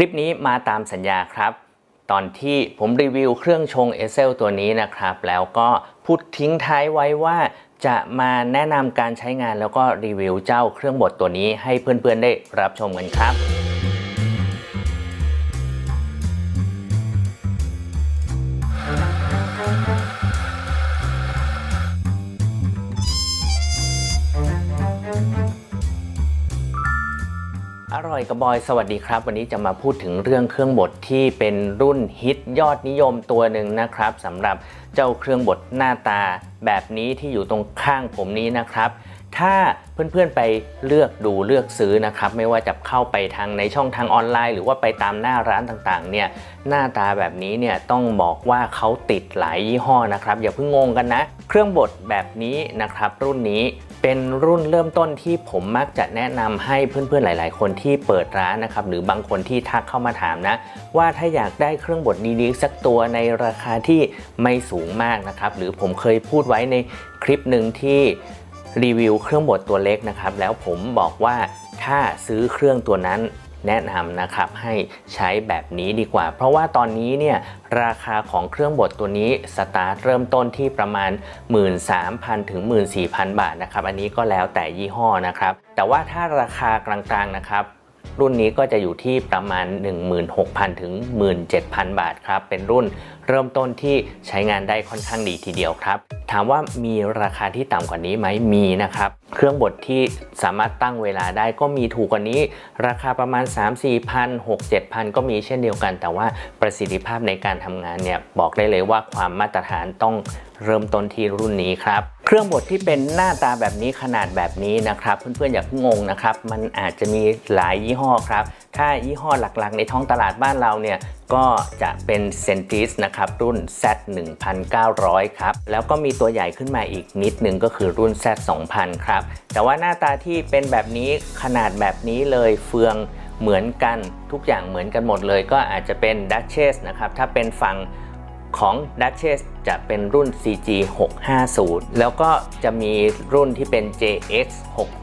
ลิปนี้มาตามสัญญาครับ ตอนที่ผมรีวิวเครื่องชงเอเซลตัวนี้นะครับ แล้วก็พูดทิ้งท้ายไว้ว่าจะมาแนะนำการใช้งานแล้วก็รีวิวเจ้าเครื่องบดตัวนี้ให้เพื่อนๆได้รับชมกันครับ อยกับบอยสวัสดีครับ วันนี้จะมาพูดถึงเรื่องเครื่องบดที่เป็นรุ่นฮิตยอดนิยมตัวหนึ่งนะครับสำหรับเจ้าเครื่องบดหน้าตาแบบนี้ที่อยู่ตรงข้างผมนี้นะครับถ้าเพื่อนๆไปเลือกดูเลือกซื้อนะครับไม่ว่าจะเข้าไปทางในช่องทางออนไลน์ หรือว่าไปตามหน้าร้านต่างๆเนี่ยหน้าตาแบบนี้เนี่ยต้องบอกว่าเขาติดหลายยี่ห้อนะครับอย่าเพิ่งงงกันนะ เครื่องบดแบบนี้นะครับรุ่นนี้ เป็นรุ่นเริ่มต้นที่ผมมักจะแนะนำให้เพื่อนๆหลาย ๆ คนที่เปิดร้านนะครับหรือบางคนที่ทักเข้ามาถามนะ ว่าถ้าอยากได้เครื่องบดดีๆสักตัวในราคาที่ไม่สูงมากนะครับ หรือผมเคยพูดไว้ในคลิปหนึ่งที่รีวิวเครื่องบดตัวเล็กนะครับ แล้วผมบอกว่าถ้าซื้อเครื่องตัวนั้น แนะนำนะครับให้ใช้แบบนี้ดีกว่า เพราะว่าตอนนี้เนี่ยราคาของเครื่องบดตัวนี้สตาร์ทเริ่มต้นที่ประมาณ 13,000 ถึง 14,000 บาทนะครับ อันนี้ก็แล้วแต่ยี่ห้อนะครับ แต่ว่าถ้าราคากลางๆนะครับรุ่นนี้ก็จะอยู่ที่ประมาณ 16,000 ถึง 17,000 บาทครับ เป็นรุ่น เริ่มต้นที่ใช้งานได้ค่อนข้างดีทีเดียวครับ ถามว่ามีราคาที่ต่ำกว่านี้ไหมมีนะครับ เครื่องบดที่สามารถตั้งเวลาได้ก็มีถูกกว่านี้ ราคาประมาณ 3 4พัน6 7พันก็มีเช่นเดียวกัน แต่ว่าประสิทธิภาพในการทำงานเนี่ยบอกได้เลยว่าความมาตรฐานต้องเริ่มต้นที่รุ่นนี้ครับ เครื่องบดที่เป็นหน้าตาแบบนี้ขนาดแบบนี้นะครับ เพื่อนๆอย่าเพิ่งงงนะครับ มันอาจจะมีหลายยี่ห้อครับถ้ายี่ห้อหลักๆ ในท้องตลาดบ้านเราเนี่ยก็จะเป็นเซนติสนะครับรุ่น Z 1900ครับแล้วก็มีตัวใหญ่ขึ้นมาอีกนิดนึงก็คือรุ่น Z 2000ครับแต่ว่าหน้าตาที่เป็นแบบนี้ขนาดแบบนี้เลยเฟืองเหมือนกันทุกอย่างเหมือนกันหมดเลย ก็อาจจะเป็น Duchess นะครับถ้าเป็นฝั่ง ของ Duchess จะเป็นรุ่น CG 650 แล้วก็จะมีรุ่นที่เป็น JX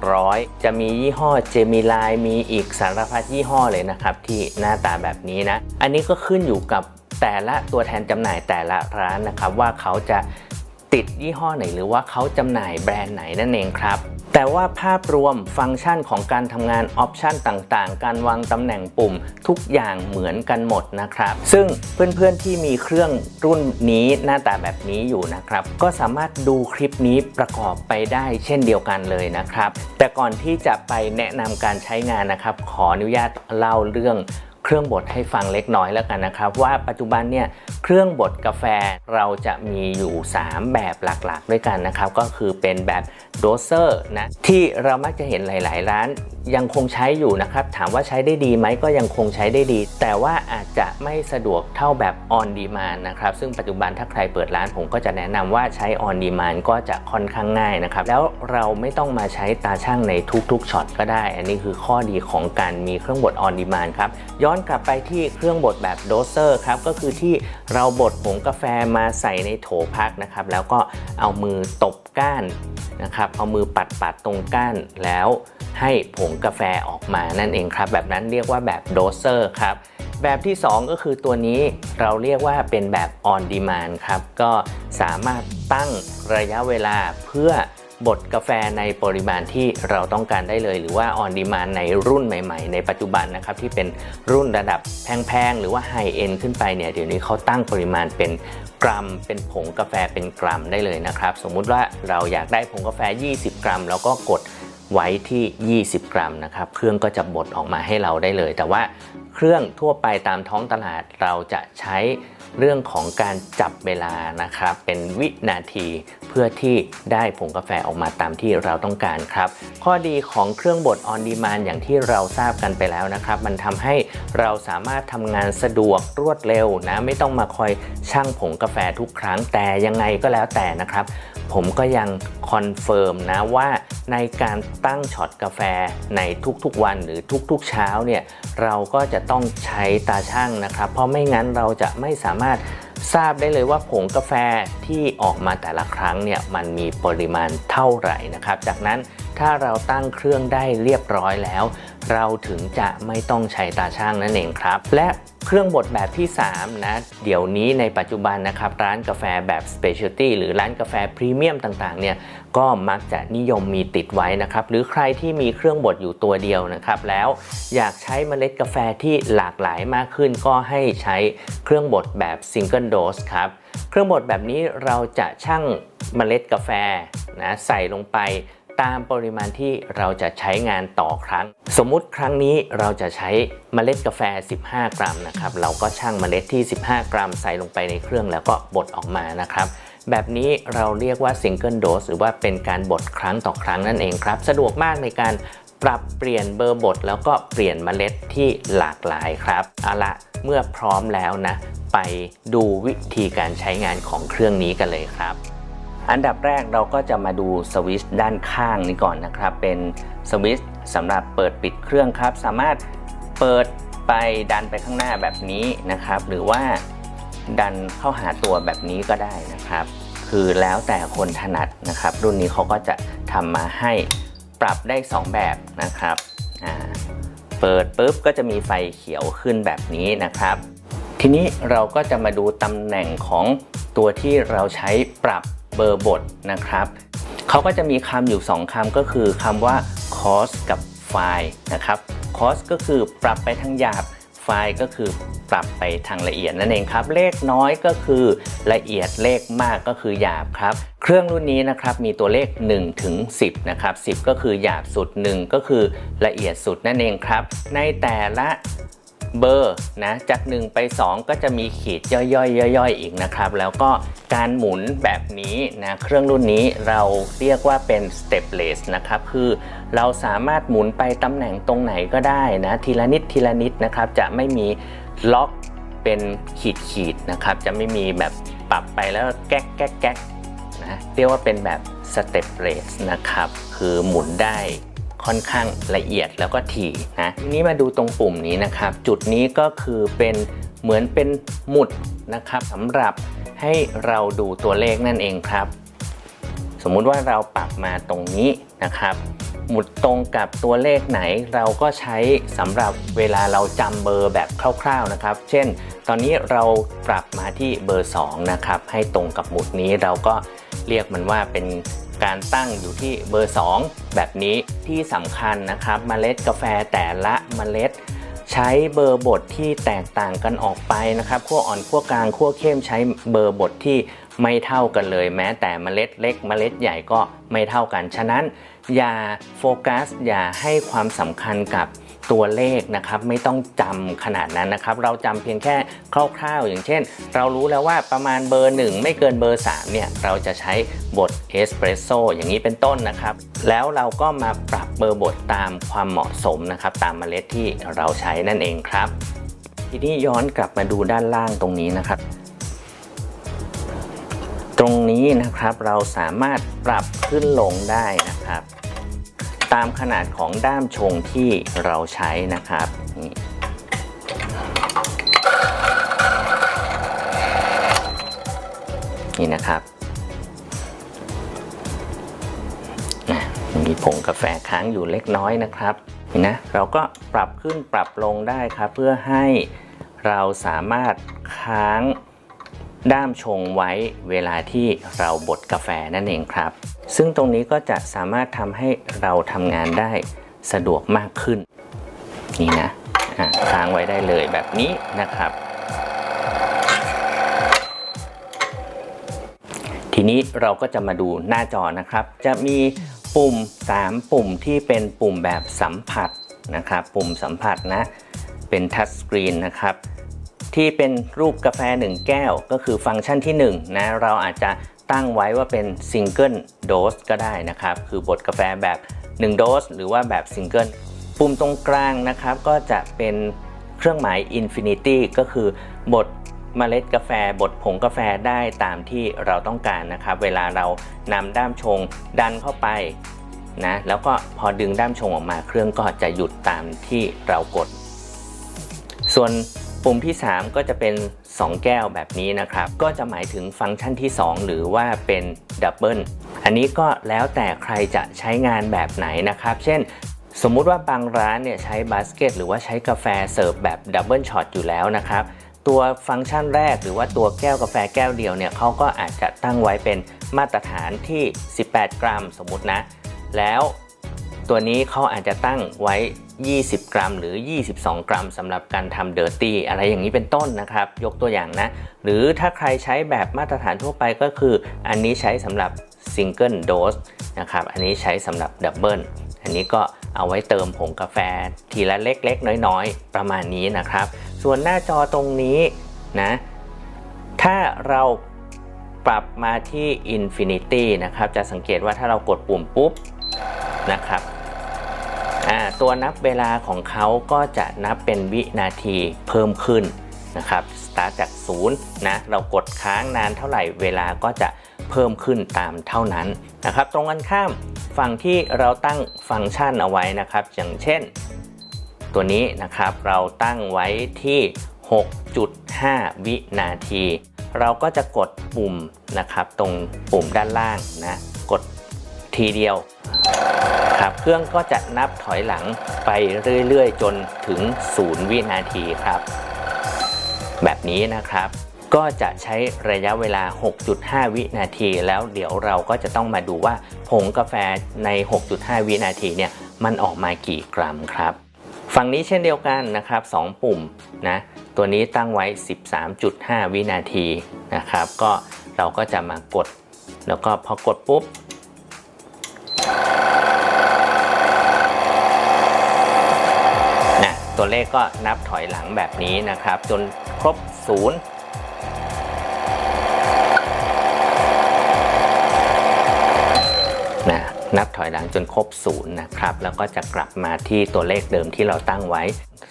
600 จะมียี่ห้อ Gemini มีอีกสารพัดยี่ห้อเลยนะครับที่หน้าตาแบบนี้นะ อันนี้ก็ขึ้นอยู่กับแต่ละตัวแทนจำหน่ายแต่ละร้านนะครับว่าเขาจะติดยี่ห้อไหนหรือว่าเขาจำหน่ายแบรนด์ไหนนั่นเองครับ แต่ว่าภาพรวมฟังก์ชันของการทำงานออปชันต่างๆ การวางตำแหน่งปุ่มทุกอย่างเหมือนกันหมดนะครับ ซึ่งเพื่อนๆที่มีเครื่องรุ่นนี้หน้าตาแบบนี้อยู่นะครับ ก็สามารถดูคลิปนี้ประกอบไปได้เช่นเดียวกันเลยนะครับ แต่ก่อนที่จะไปแนะนำการใช้งานนะครับ ขออนุญาตเล่าเรื่อง เครื่องบดให้ฟังเล็กน้อยแล้วกันนะครับ ว่าปัจจุบันเนี่ยเครื่องบดกาแฟเราจะมีอยู่ 3 แบบหลักๆ ด้วยกันนะครับ ก็คือเป็นแบบโดเซอร์นะที่เรามักจะเห็นหลาย ๆ ร้าน ยังคงใช้อยู่นะครับ ถามว่าใช้ได้ดีไหมก็ยังคงใช้ได้ดี แต่ว่าอาจจะไม่สะดวกเท่าแบบ on demand นะครับ ซึ่งปัจจุบันถ้าใครเปิดร้านผมก็จะแนะนำว่าใช้ on demand ก็จะค่อนข้างง่ายนะครับ แล้วเราไม่ต้องมาใช้ตาช่างในทุกๆช็อตก็ได้ อันนี้คือข้อดีของการมีเครื่องบด on demand ครับ ย้อนกลับไปที่เครื่องบดแบบโดเซอร์ครับ ก็คือที่เราบดผงกาแฟมาใส่ในโถพักนะครับ แล้วก็เอามือตบก้านนะครับ เอามือปัดๆตรงก้านแล้วให้ผงกาแฟออกมานั่นเองครับ แบบนั้นเรียกว่าแบบโดเซอร์ครับแบบที่ 2 ก็คือตัวนี้เราเรียกว่าเป็นแบบ on demand ครับ ก็สามารถตั้งระยะเวลาเพื่อบดกาแฟในปริมาณที่เราต้องการได้เลย หรือว่า on demand ในรุ่นใหม่ๆ ในปัจจุบันนะครับ ที่เป็นรุ่นระดับแพงๆ หรือว่า high end ขึ้นไปเนี่ย เดี๋ยวนี้เขาตั้งปริมาณเป็นกรัม เป็นผงกาแฟเป็นกรัมได้เลยนะครับ สมมุติว่าเราอยากได้ผงกาแฟ 20 กรัม แล้วก็กด ไว้ที่ 20 กรัมนะครับ เครื่องก็จะบดออกมาให้เราได้เลย แต่ว่าเครื่องทั่วไปตามท้องตลาดเราจะใช้ เรื่องของการจับเวลานะครับเป็นวินาทีเพื่อที่ได้ผงกาแฟออกมาตามที่เราต้องการครับ ข้อดีของเครื่องบดออนดีมานอย่างที่เราทราบกันไปแล้วนะครับ มันทำให้เราสามารถทำงานสะดวกรวดเร็วนะไม่ต้องมาคอยชั่งผงกาแฟทุกครั้งแต่ยังไงก็แล้วแต่นะครับผมก็ยังคอนเฟิร์มนะว่าในการตั้งช็อตกาแฟในทุกๆวันหรือทุกๆเช้าเนี่ยเราก็จะต้องใช้ตาช่างนะครับ เพราะไม่งั้นเราจะไม่สามารถทราบได้เลยว่าผงกาแฟที่ออกมาแต่ละครั้งเนี่ยมันมีปริมาณเท่าไหร่นะครับ จากนั้น ถ้าเราตั้งเครื่องได้เรียบร้อยแล้ว เราถึงจะไม่ต้องใช้ตาช่างนั่นเองครับ และเครื่องบดแบบที่ 3 นะ เดี๋ยวนี้ในปัจจุบันนะครับ ร้านกาแฟแบบ Specialty หรือร้านกาแฟพรีเมียมต่างๆ เนี่ยก็มักจะนิยมมีติดไว้นะครับ หรือใครที่มีเครื่องบดอยู่ตัวเดียวนะครับ แล้วอยากใช้เมล็ดกาแฟที่หลากหลายมากขึ้น ก็ให้ใช้เครื่องบดแบบ Single Dose ครับ เครื่องบดแบบนี้เราจะชั่งเมล็ดกาแฟนะใส่ลงไป ตามปริมาณที่เราจะใช้งานต่อครั้ง สมมุติครั้งนี้เราจะใช้เมล็ดกาแฟ 15 กรัมนะครับ เราก็ชั่งเมล็ดที่ 15 กรัมใส่ลงไปในเครื่องแล้วก็บดออกมานะครับแบบนี้เราเรียกว่า Single Dose หรือว่าเป็นการบดครั้งต่อครั้งนั่นเองครับ สะดวกมากในการปรับเปลี่ยนเบอร์บดแล้วก็เปลี่ยนเมล็ดที่หลากหลายครับเอาละเมื่อพร้อมแล้วนะ ไปดูวิธีการใช้งานของเครื่องนี้กันเลยครับ อันดับแรกเราก็จะมาดูสวิตช์ด้านข้างนี้ก่อนนะครับ เป็นสวิตช์สำหรับเปิดปิดเครื่องครับ สามารถเปิดไปดันไปข้างหน้าแบบนี้นะครับ หรือว่าดันเข้าหาตัวแบบนี้ก็ได้นะครับ คือแล้วแต่คนถนัดนะครับ รุ่นนี้เขาก็จะทำมาให้ปรับได้ 2 แบบนะครับเปิดปุ๊บก็จะมีไฟเขียวขึ้นแบบนี้นะครับ ทีนี้เราก็จะมาดูตำแหน่งของตัวที่เราใช้ปรับ เบอร์บทนะครับเขาก็จะมีคำอยู่ 2คำก็คือคำว่า cost กับ file นะครับ cost ก็คือปรับไปทางหยาบ file ก็คือปรับไปทางละเอียดนั่นเองครับ เลขน้อยก็คือละเอียดเลขมากก็คือหยาบครับ เครื่องรุ่นนี้นะครับมีตัวเลข1ถึง10นะครับ10 ก็คือหยาบสุด 1 ก็คือละเอียดสุดนั่นเองครับ ในแต่ละ เบอร์นะจาก 1 ไป 2 ก็จะมีขีดย่อยๆย่อยๆอีกนะครับ แล้วก็การหมุนแบบนี้นะเครื่องรุ่นนี้เราเรียกว่าเป็น stepless นะครับ คือเราสามารถหมุนไปตำแหน่งตรงไหนก็ได้นะทีละนิดทีละนิดนะครับ จะไม่มีล็อกเป็นขีดขีดนะครับ จะไม่มีแบบปรับไปแล้วแก๊กแก๊กแก๊กนะเรียกว่าเป็นแบบ stepless นะครับ คือหมุนได้ ค่อนข้างละเอียดแล้วก็ถี่นะทีนี้มาดูตรงปุ่มนี้นะครับ จุดนี้ก็คือเป็นเหมือนเป็นหมุดนะครับสำหรับให้เราดูตัวเลขนั่นเองครับ สมมุติว่าเราปรับมาตรงนี้นะครับ หมุดตรงกับตัวเลขไหนเราก็ใช้สำหรับเวลาเราจำเบอร์แบบคร่าวๆนะครับ เช่น ตอนนี้เราปรับมาที่เบอร์2นะครับให้ตรงกับหมุดนี้เราก็เรียกมันว่าเป็น การตั้งอยู่ที่เบอร์ 2 แบบนี้ที่สำคัญนะครับเมล็ดกาแฟแต่ละเมล็ด ใช้เบอร์บดที่แตกต่างกันออกไปนะครับขั้วอ่อนขั้วกลางขั้วเข้มใช้เบอร์บดที่ไม่เท่ากันเลย แม้แต่เมล็ดเล็ก เมล็ดใหญ่ก็ไม่เท่ากัน ฉะนั้น อย่าโฟกัสอย่าให้ความสำคัญกับ ตัวเลขนะครับไม่ต้องจำขนาดนั้นนะครับ เราจำเพียงแค่คร่าวๆ อย่างเช่น เรารู้แล้วว่าประมาณเบอร์ 1 ไม่เกินเบอร์ 3 เนี่ย เราจะใช้บดเอสเปรสโซอย่างนี้เป็นต้นนะครับ แล้วเราก็มาปรับเบอร์บดตามความเหมาะสมนะครับ ตามเมล็ดที่เราใช้นั่นเองครับ ทีนี้ย้อนกลับมาดูด้านล่างตรงนี้นะครับ ตรงนี้นะครับเราสามารถปรับขึ้นลงได้นะครับ ตามขนาดของด้ามชงที่เราใช้นะครับนี่นี่นะครับมีผงกาแฟค้างอยู่เล็กน้อยนะครับนี่นะเราก็ปรับขึ้นปรับลงได้ครับ เพื่อให้เราสามารถค้าง ด้ามชงไว้เวลาที่เราบดกาแฟนั่นเองครับ ซึ่งตรงนี้ก็จะสามารถทำให้เราทำงานได้สะดวกมากขึ้น นี่นะอะค้างไว้ได้เลยแบบนี้นะครับ ทีนี้เราก็จะมาดูหน้าจอนะครับ จะมีปุ่ม 3 ปุ่มที่เป็นปุ่มแบบสัมผัสนะครับ ปุ่มสัมผัสนะ เป็นทัชสกรีนนะครับ ที่เป็นรูปกาแฟ 1 แก้ว ก็คือฟังก์ชันที่1นะเราอาจจะตั้งไว้ว่าเป็นซิงเกิลโดสก็ได้นะครับ คือบดกาแฟแบบ 1 โดส หรือว่าแบบซิงเกิลปุ่มตรงกลางนะครับ ก็จะเป็นเครื่องหมาย Infinity ก็คือบดเมล็ดกาแฟบดผงกาแฟได้ตามที่เราต้องการนะครับ เวลาเรานำด้ามชงดันเข้าไปนะแล้วก็พอดึงด้ามชงออกมาเครื่องก็จะหยุดตามที่เรากด ส่วน ปุ่มที่ 3 ก็จะเป็น 2 แก้วแบบนี้นะครับ ก็จะหมายถึงฟังก์ชันที่ 2 หรือว่าเป็นดับเบิลอันนี้ก็แล้วแต่ใครจะใช้งานแบบไหนนะครับ เช่นสมมุติว่าบางร้านเนี่ยใช้บาสเกตหรือว่าใช้กาแฟเสิร์ฟแบบดับเบิลช็อตอยู่แล้วนะครับ ตัวฟังก์ชันแรกหรือว่าตัวแก้วกาแฟแก้วเดียวเนี่ยเขาก็อาจจะตั้งไว้เป็นมาตรฐานที่ 18 กรัม สมมุตินะ แล้วตัวนี้เขาอาจจะตั้งไว้ 20 กรัม หรือ 22 กรัมสำหรับการทำเดอร์ตี้อะไรอย่างนี้เป็นต้นนะครับ ยกตัวอย่างนะ หรือถ้าใครใช้แบบมาตรฐานทั่วไปก็คือ อันนี้ใช้สำหรับซิงเกิลโดสนะครับ อันนี้ใช้สำหรับดับเบิลอันนี้ก็เอาไว้เติมผงกาแฟทีละเล็กๆ น้อยๆ ประมาณนี้นะครับ ส่วนหน้าจอตรงนี้นะ ถ้าเราปรับมาที่ Infinity นะครับ จะสังเกตว่าถ้าเรากดปุ่มปุ๊บนะครับ ตัวนับเวลาของเขาก็จะนับเป็นวินาทีเพิ่มขึ้นนะครับสตาร์ทจากศูนย์นะเรากดค้างนานเท่าไหร่เวลาก็จะเพิ่มขึ้นตามเท่านั้นนะครับตรงกันข้ามฝั่งที่เราตั้งฟังก์ชันเอาไว้นะครับ อย่างเช่น ตัวนี้นะครับเราตั้งไว้ที่ 6.5 วินาที เราก็จะกดปุ่มนะครับตรงปุ่มด้านล่างนะ ทีเดียวครับเครื่องก็จะนับถอยหลังไปเรื่อยๆ จนถึง 0 วินาทีครับ แบบนี้นะครับ ก็จะใช้ระยะเวลา 6.5 วินาที แล้วเดี๋ยวเราก็จะต้องมาดูว่าผงกาแฟใน 6.5 วินาทีเนี่ยมันออกมากี่กรัมครับ ฝั่งนี้เช่นเดียวกันนะครับ 2 ปุ่มนะตัวนี้ตั้งไว้ 13.5 วินาทีนะครับ ก็เราก็จะมากด แล้วก็พอกดปุ๊บ นะ ตัวเลขก็นับถอยหลังแบบนี้นะครับ จนครบ0นะนับถอยหลังจนครบศูนย์นะครับ แล้วก็จะกลับมาที่ตัวเลขเดิมที่เราตั้งไว้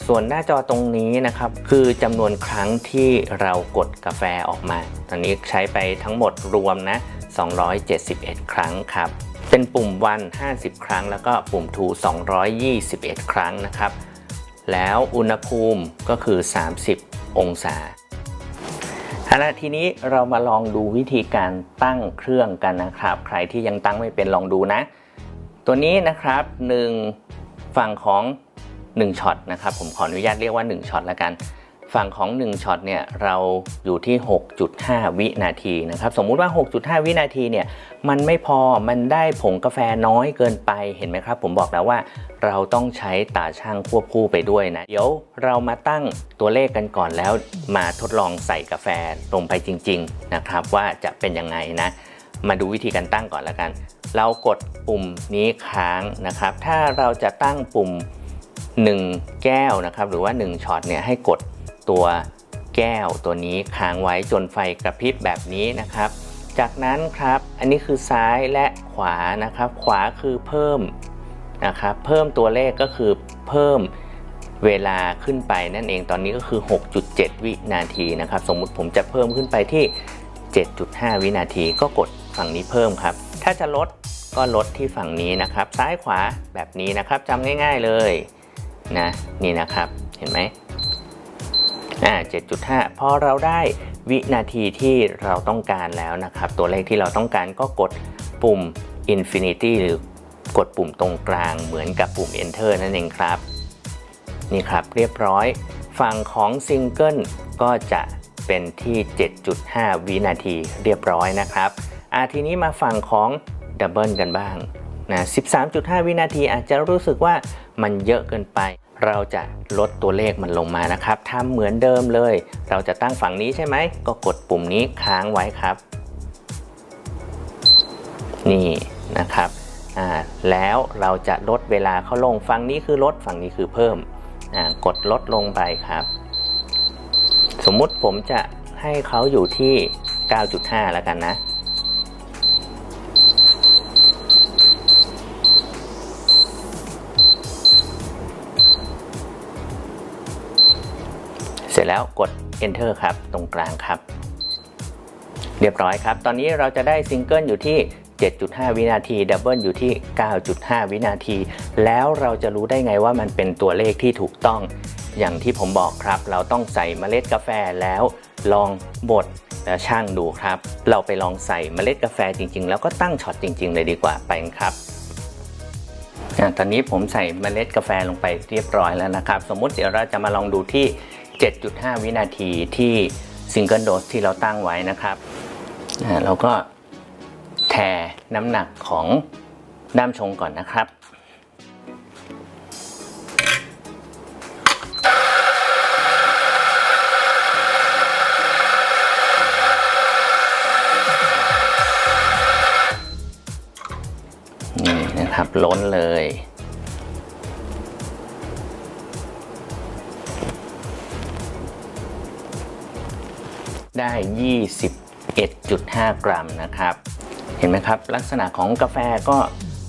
ส่วนหน้าจอตรงนี้นะครับ คือจำนวนครั้งที่เรากดกาแฟออกมา ตอนนี้ใช้ไปทั้งหมดรวมนะ 271 ครั้งครับ เป็นปุ่มวัน 50 ครั้ง แล้วก็ปุ่ม to 221 ครั้งนะครับ แล้วอุณหภูมิก็คือ 30 องศาเอาละทีนี้เรามาลองดูวิธีการตั้งเครื่องกันนะครับ ใครที่ยังตั้งไม่เป็นลองดูนะ ตัวนี้นะครับ 1 ฝั่งของ 1ช็อตนะครับ ผมขออนุญาตเรียกว่า 1ช็อตแล้วกัน ฝั่งของ 1ช็อตเนี่ยเราอยู่ที่ 6.5 วินาทีนะครับ สมมุติว่า 6.5 วินาทีเนี่ยมันไม่พอมันได้ผงกาแฟน้อยเกินไปเห็นไหมครับ ผมบอกแล้วว่า เราต้องใช้ตาช่างควบคู่ไปด้วยนะ เดี๋ยวเรามาตั้งตัวเลขกันก่อนแล้ว มาทดลองใส่กาแฟลงไปจริง ๆนะครับ ว่าจะเป็นยังไงนะ มาดูวิธีการตั้งก่อนแล้วกัน เรากดปุ่มนี้ค้างนะครับ ถ้าเราจะตั้งปุ่ม 1 แก้วนะครับ หรือว่า 1ช็อตเนี่ยให้กดตัวแก้วตัวนี้ค้างไว้จนไฟกระพริบแบบนี้นะครับ จากนั้นครับ อันนี้คือซ้ายและขวานะครับ ขวาคือเพิ่ม นะครับเพิ่มตัวเลขก็คือเพิ่มเวลาขึ้นไปนั่นเองตอนนี้ก็คือ 6.7 วินาทีนะครับ สมมุติผมจะเพิ่มขึ้นไปที่ 7.5 วินาทีก็กดฝั่งนี้เพิ่มครับ ถ้าจะลดก็ลดที่ฝั่งนี้นะครับ ซ้ายขวาแบบนี้นะครับจำง่ายๆเลยนะนี่นะครับเห็นไหมอ่า 7.5 พอเราได้วินาทีที่เราต้องการแล้วนะครับ ตัวเลขที่เราต้องการก็กดปุ่ม Infinity หรือ กดปุ่มตรงกลางเหมือนกับปุ่ม Enter นั่นเองครับ นี่ครับเรียบร้อย ฝั่งของซิงเกิลก็จะเป็นที่ 7.5 วินาทีเรียบร้อยนะครับอาทีนี้มาฝั่งของดับเบิลกันบ้างนะ13.5 วินาทีอาจจะรู้สึกว่ามันเยอะเกินไป เราจะลดตัวเลขมันลงมานะครับทำเหมือนเดิมเลย เราจะตั้งฝั่งนี้ใช่ไหม ก็กดปุ่มนี้ค้างไว้ครับ นี่นะครับ แล้วเราจะลดเวลาเขาลงฝั่งนี้คือลดฝั่งนี้คือเพิ่มกดลดลงไปครับ สมมุติผมจะให้เขาอยู่ที่ 9.5 แล้วกันนะเสร็จแล้วกด enter ครับ ตรงกลางครับ เรียบร้อยครับ ตอนนี้เราจะได้ซิงเกิลอยู่ที่ 7.5 วินาทีดับเบิลอยู่ที่ 9.5 วินาที แล้วเราจะรู้ได้ไงว่ามันเป็นตัวเลขที่ถูกต้อง อย่างที่ผมบอกครับ เราต้องใส่เมล็ดกาแฟแล้วลองบดแล้วช่างดูครับ เราไปลองใส่เมล็ดกาแฟจริง ๆ แล้วก็ตั้งช็อตจริง ๆ เลยดีกว่าไปครับอะตอนนี้ผมใส่เมล็ดกาแฟลงไปเรียบร้อยแล้วนะครับ สมมุติเดี๋ยวเราจะมาลองดูที่ 7.5 วินาทีที่ซิงเกิลโดสที่เราตั้งไว้นะครับอะเราก็ แทน้ำหนักของด้ามชงก่อนนะครับนี่นะครับล้นเลยได้ 21.5 กรัมนะครับ ห็นไหมครับ ลักษณะของกาแฟก็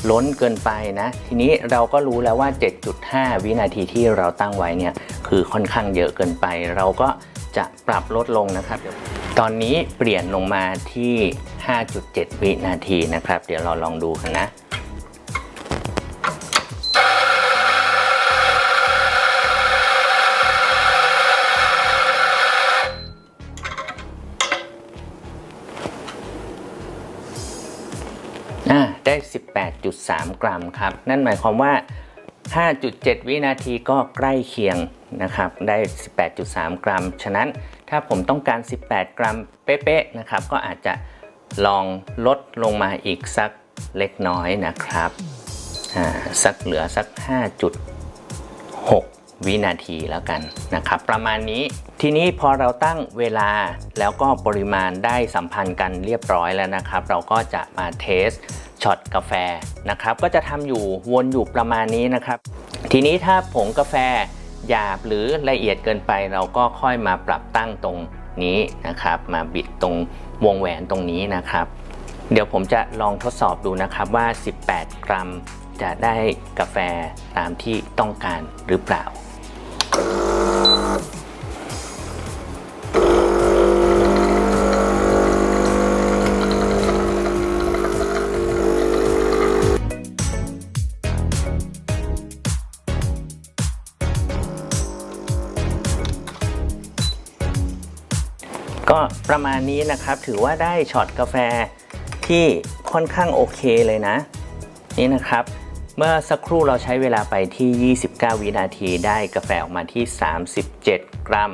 ล้นเกินไปนะ ทีนี้เราก็รู้แล้วว่า 7.5 วินาทีที่เราตั้งไว้เนี่ยคือค่อนข้างเยอะเกินไป เราก็จะปรับลดลงนะครับ ตอนนี้เปลี่ยนลงมาที่ 5.7 วินาทีนะครับ เดี๋ยวเราลองดูกันนะ 1.3 กรัมครับ นั่นหมายความว่า 5.7 วินาทีก็ใกล้เคียงนะครับ ได้ 18.3 กรัม ฉะนั้นถ้าผมต้องการ 18 กรัมเป๊ะๆนะครับ ก็อาจจะลองลดลงมาอีกสักเล็กน้อยนะครับ สักเหลือสัก 5.6 วินาทีแล้วกันนะครับ ประมาณนี้ทีนี้พอเราตั้งเวลาแล้วก็ปริมาณได้สัมพันธ์กันเรียบร้อยแล้วนะครับ เราก็จะมาเทส ช็อตกาแฟนะครับก็จะทำอยู่วนอยู่ประมาณนี้นะครับ ทีนี้ถ้าผงกาแฟหยาบหรือละเอียดเกินไปเราก็ค่อยมาปรับตั้งตรงนี้นะครับ มาบิดตรงวงแหวนตรงนี้นะครับ เดี๋ยวผมจะลองทดสอบดูนะครับว่า 18 กรัมจะได้กาแฟตามที่ต้องการหรือเปล่า ก็ประมาณนี้นะครับ ถือว่าได้ช็อตกาแฟที่ค่อนข้างโอเคเลยนะ นี่นะครับ เมื่อสักครู่เราใช้เวลาไปที่ 29 วินาทีได้กาแฟออกมาที่ 37 กรัม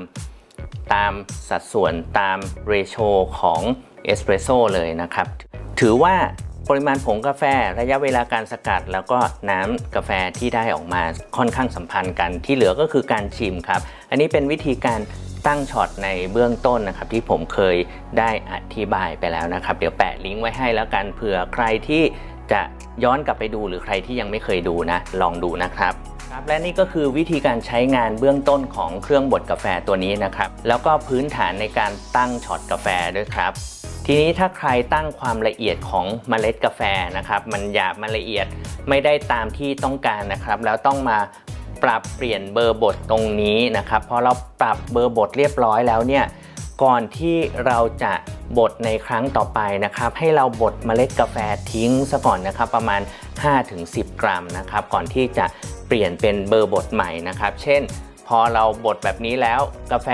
ตามสัดส่วนตามเรโชของเอสเปรสโซ่เลยนะครับ ถือว่าปริมาณผงกาแฟระยะเวลาการสกัด แล้วก็น้ำกาแฟที่ได้ออกมาค่อนข้างสัมพันธ์กันที่เหลือก็คือการชิมครับ อันนี้เป็นวิธีการ ตั้งช็อตในเบื้องต้นนะครับที่ผมเคยได้อธิบายไปแล้วนะครับ เดี๋ยวแปะลิงก์ไว้ให้แล้วกันเผื่อใครที่จะย้อนกลับไปดูหรือใครที่ยังไม่เคยดูนะ ลองดูนะครับครับและนี่ก็คือวิธีการใช้งานเบื้องต้นของเครื่องบดกาแฟตัวนี้นะครับ แล้วก็พื้นฐานในการตั้งช็อตกาแฟด้วยครับ ทีนี้ถ้าใครตั้งความละเอียดของเมล็ดกาแฟนะครับ มันหยาบมันละเอียดไม่ได้ตามที่ต้องการนะครับ แล้วต้องมา ปรับเปลี่ยนเบอร์บทตรงนี้นะครับพอเราปรับเบอร์บทเรียบร้อยแล้วเนี่ยก่อนที่เราจะบดในครั้งต่อไปนะครับ ให้เราบดเมล็ดกาแฟทิ้งซะก่อนนะครับ ประมาณ 5-10 กรัมนะครับ ก่อนที่จะเปลี่ยนเป็นเบอร์บทใหม่นะครับ เช่น พอเราบดแบบนี้แล้วกาแฟ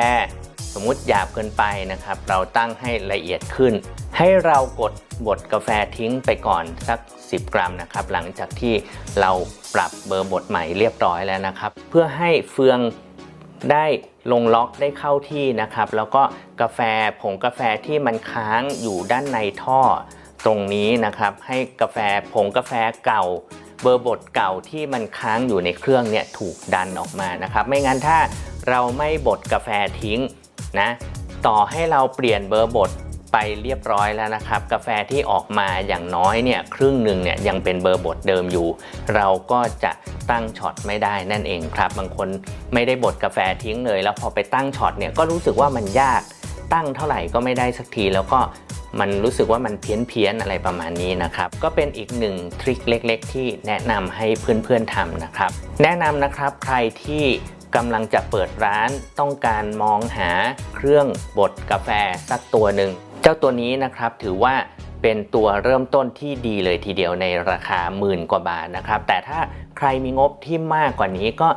สมมุติหยาบเกินไปนะครับ เราตั้งให้ละเอียดขึ้น ให้เรากดบดกาแฟทิ้งไปก่อนสัก 10 กรัมนะครับ หลังจากที่เราปรับเบอร์บดใหม่เรียบร้อยแล้วนะครับ เพื่อให้เฟืองได้ลงล็อกได้เข้าที่นะครับ แล้วก็กาแฟผงกาแฟที่มันค้างอยู่ด้านในท่อตรงนี้นะครับ ให้กาแฟผงกาแฟเก่า เบอร์บดเก่าที่มันค้างอยู่ในเครื่องเนี่ยถูกดันออกมานะครับ ไม่งั้นถ้าเราไม่บดกาแฟทิ้งนะต่อให้เราเปลี่ยนเบอร์บด ไปเรียบร้อยแล้วนะครับ กาแฟที่ออกมาอย่างน้อยเนี่ยครึ่งหนึ่งเนี่ยยังเป็นเบอร์บดเดิมอยู่ เราก็จะตั้งช็อตไม่ได้นั่นเองครับ บางคนไม่ได้บดกาแฟทิ้งเลย แล้วพอไปตั้งช็อตเนี่ยก็รู้สึกว่ามันยากตั้งเท่าไหร่ก็ไม่ได้สักทีแล้วก็มันรู้สึกว่ามันเพี้ยนเพียนอะไรประมาณนี้นะครับ ก็เป็นอีกหนึ่งทริคเล็ก ๆ ที่แนะนำให้เพื่อนๆทำนะครับ แนะนำนะครับใครที่กำลังจะเปิดร้านต้องการมองหาเครื่องบดกาแฟสักตัวหนึ่ง เจ้าตัวนี้นะครับถือว่าเป็นตัวเริ่มต้นที่ดีเลยทีเดียวในราคาหมื่นกว่าบาทนะครับ แต่ถ้าใครมีงบที่มากกว่านี้ก็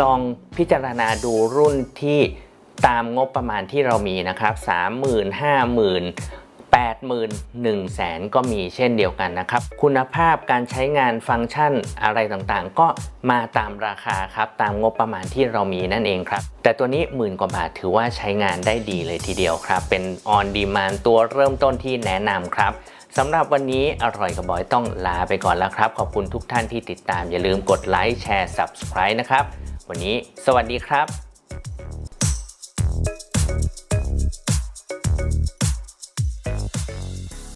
ลองพิจารณาดูรุ่นที่ตามงบประมาณที่เรามีนะครับ 30,000 50,000 80,000แสนก็มีเช่นเดียวกันนะครับ คุณภาพการใช้งานฟังก์ชันอะไรต่างๆ ก็มาตามราคาครับตามงบประมาณที่เรามีนั่นเองครับ แต่ตัวนี้หมื่นกว่าบาทถือว่าใช้งานได้ดีเลยทีเดียวครับ เป็น on demand ตัวเริ่มต้นที่แนะนำครับสำหรับวันนี้อร่อยกับบอยต้องลาไปก่อนแล้วครับ ขอบคุณทุกท่านที่ติดตามอย่าลืมกดไลค์แชร์ subscribe นะครับ วันนี้สวัสดีครับ